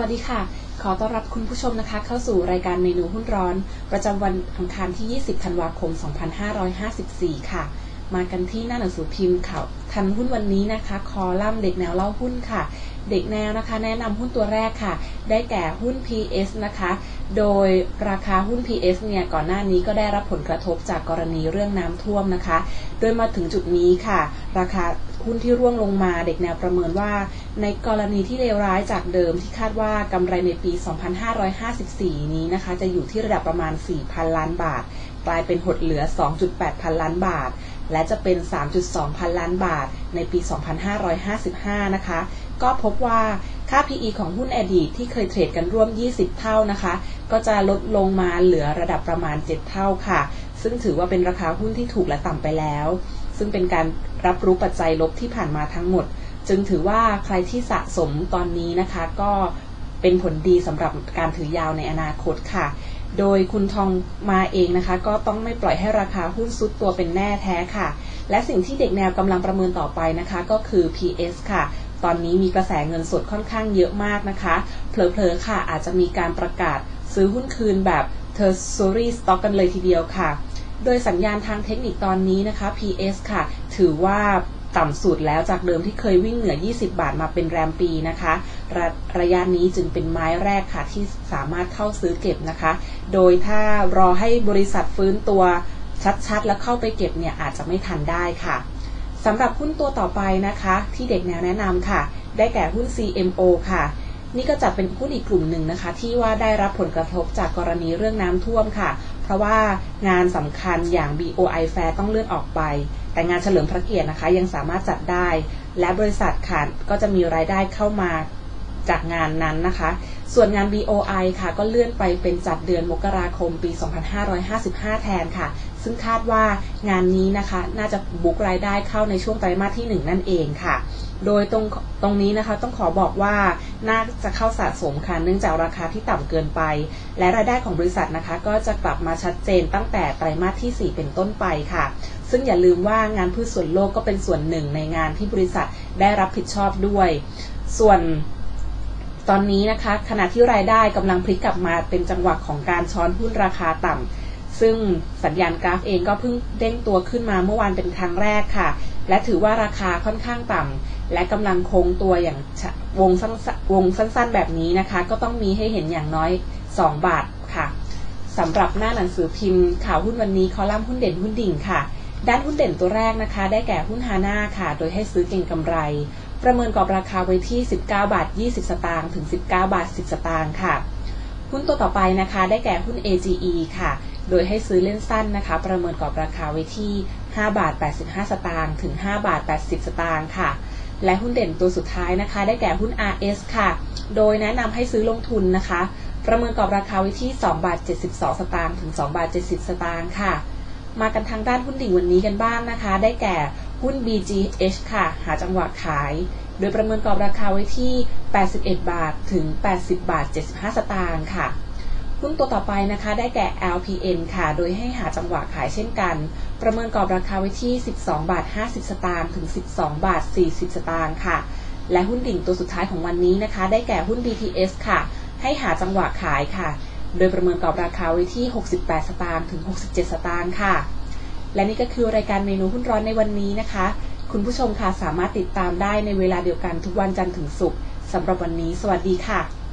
วัสดีค่ะ ขอต้อนรับคุณผู้ชมนะคะ เข้าสู่รายการเมนูหุ้นร้อน ประจำวันอังคารที่ 20 ธันวาคม 2554 ค่ะ มากันที่หน้าหนังสือพิมพ์ข่าวทันหุ้นวันนี้นะคะ คอลัมน์เด็กแนวเล่าหุ้นค่ะ เด็กแนวนะคะแนะนำหุ้นตัวแรกค่ะ ได้แก่หุ้น PS นะคะ โดยราคาหุ้น PS เนี่ยก่อนหน้านี้ก็ได้รับผลกระทบจากกรณีเรื่องน้ำท่วมนะคะ โดยมาถึงจุดนี้ค่ะ ราคาหุ้นที่ร่วงลงมาเด็กแนวประเมินว่า ในกรณีที่เลวร้ายจากเดิมที่คาดว่ากำไรในปี 2554 นี้นะคะ จะอยู่ที่ระดับประมาณ 4,000 ล้านบาท กลายเป็นหดเหลือ 2.8 พันล้านบาท และจะเป็น 3.2 พันล้านบาทในปี 2555 นะคะ ก็พบว่าค่า PE ของหุ้นอดีตที่เคยเทรดกันร่วม 20 เท่านะคะ ก็จะลดลงมาเหลือระดับประมาณ 7 เท่าค่ะ ซึ่งถือว่าเป็นราคาหุ้นที่ถูกและต่ำไปแล้ว ซึ่งเป็นการรับรู้ปัจจัยลบที่ผ่านมาทั้งหมด จึงถือว่าใครที่สะสมตอนนี้นะคะ ก็เป็นผลดีสำหรับการถือยาวในอนาคตค่ะ โดยคุณทองมาเองนะคะ ก็ต้องไม่ปล่อยให้ราคาหุ้นซุดตัวเป็นแน่แท้ค่ะ และสิ่งที่เด็กแนวกำลังประเมินต่อไปนะคะ ก็คือ PS ค่ะ ตอนนี้มีกระแสเงินสดค่อนข้างเยอะมากนะคะ เผลอๆค่ะ อาจจะมีการประกาศซื้อหุ้นคืนแบบ Treasury Stock กันเลยทีเดียวค่ะ โดยสัญญาณทางเทคนิคตอนนี้นะคะ PS ค่ะ ถือว่า ต่ำสุดแล้วจากเดิมที่เคยวิ่งเหนือ 20 บาทมาเป็นแรมปีนะคะระระยะนี้จึงเป็นไม้แรกค่ะที่สามารถเข้าซื้อเก็บนะคะ โดยถ้ารอให้บริษัทฟื้นตัวชัดๆ แล้วเข้าไปเก็บเนี่ยอาจจะไม่ทันได้ค่ะสำหรับหุ้นตัวต่อไปนะคะ ที่เด็กแนวแนะนำค่ะ ได้แก่หุ้น CMO ค่ะ นี่ก็จะเป็นหุ้นอีกกลุ่มหนึ่งนะคะ ที่ว่าได้รับผลกระทบจากกรณีเรื่องน้ำท่วมค่ะ เพราะว่างานสำคัญอย่าง BOI Fair ต้องเลื่อนออกไป แต่งานเฉลิมพระเกียรตินะคะ ยังสามารถจัดได้ และบริษัทค่ะก็จะมีรายได้เข้ามาจากงานนั้นนะคะ ส่วนงาน BOI ค่ะ ก็เลื่อนไปเป็นจัดเดือนมกราคมปี 2555 แทนค่ะ ซึ่งคาดว่างานนี้นะคะน่าจะบุกรายได้เข้าในช่วงไตรมาสที่ 1 นั่นเองค่ะ โดยตรงตรงนี้นะคะต้องขอบอกว่าน่าจะเข้าสะสมค่ะเนื่องจากราคาที่ต่ำเกินไป และรายได้ของบริษัทนะคะ ก็จะกลับมาชัดเจนตั้งแต่ไตรมาสที่ 4 เป็นต้นไปค่ะ ซึ่งอย่าลืมว่างานพืชส่วนโลกก็เป็นส่วนหนึ่งในงานที่บริษัทได้รับผิดชอบด้วย ส่วนตอนนี้นะคะ ขณะที่รายได้กำลังพลิกกลับมาเป็นจังหวะของการช้อนหุ้นราคาต่ำ ซึ่งสัญญาณกราฟเองก็เพิ่งเด้งตัวขึ้นมาเมื่อวานเป็นครั้งแรกค่ะ และถือว่าราคาค่อนข้างต่ำและกำลังคงตัวอย่างวงสั้นวงสั้นๆ แบบนี้นะคะ ก็ต้องมีให้เห็นอย่างน้อย 2 บาทค่ะสำหรับหน้าหนังสือพิมพ์ข่าวหุ้นวันนี้คอลัมน์หุ้นเด่นหุ้นดิ่งค่ะ ด้านหุ้นเด่นตัวแรกนะคะ ได้แก่หุ้นฮาน่าค่ะ โดยให้ซื้อเก่งกำไร ประเมินกรอบราคาไว้ที่ 19 บาท 20 สตางค์ถึง 19 บาท 10 สตางค์ค่ะ หุ้นตัวต่อไปนะคะ ได้แก่หุ้น AGE ค่ะ โดยให้ซื้อเล่นสั้นนะคะ ประเมินกรอบราคาไว้ที่ 5 บาท 85 สตางค์ถึง 5 บาท 80 สตางค์ค่ะ และหุ้นเด่นตัวสุดท้ายนะคะ ได้แก่หุ้น RS ค่ะ โดยแนะนำให้ซื้อลงทุนนะคะ ประเมินกรอบราคาไว้ที่ 2 บาท 72 สตางค์ถึง 2 บาท 70 สตางค์ค่ะ มากันทางด้านหุ้นดิ่งวันนี้กันบ้างนะคะ ได้แก่หุ้น BGH ค่ะ หาจังหวะขายโดยประเมินกรอบราคาไว้ที่ 81 บาท ถึง 80 บาท 75 สตางค์ค่ะ หุ้นตัวต่อไปนะคะได้แก่ LPN ค่ะ โดยให้หาจังหวะขายเช่นกัน ประเมินกรอบราคาไว้ที่ 12 บาท 50 สตางค์ถึง 12 บาท 40 สตางค์ค่ะ และหุ้นดิ่งตัวสุดท้ายของวันนี้นะคะ ได้แก่หุ้น BTS ค่ะ ให้หาจังหวะขายค่ะ โดยประเมินกรอบราคาไว้ที่ 68 สตางค์ถึง 67 สตางค์ค่ะ และนี่ก็คือรายการเมนูหุ้นร้อนในวันนี้นะคะ คุณผู้ชมค่ะสามารถติดตามได้ในเวลาเดียวกันทุกวันจันทร์ถึงศุกร์สำหรับวันนี้ สวัสดีค่ะ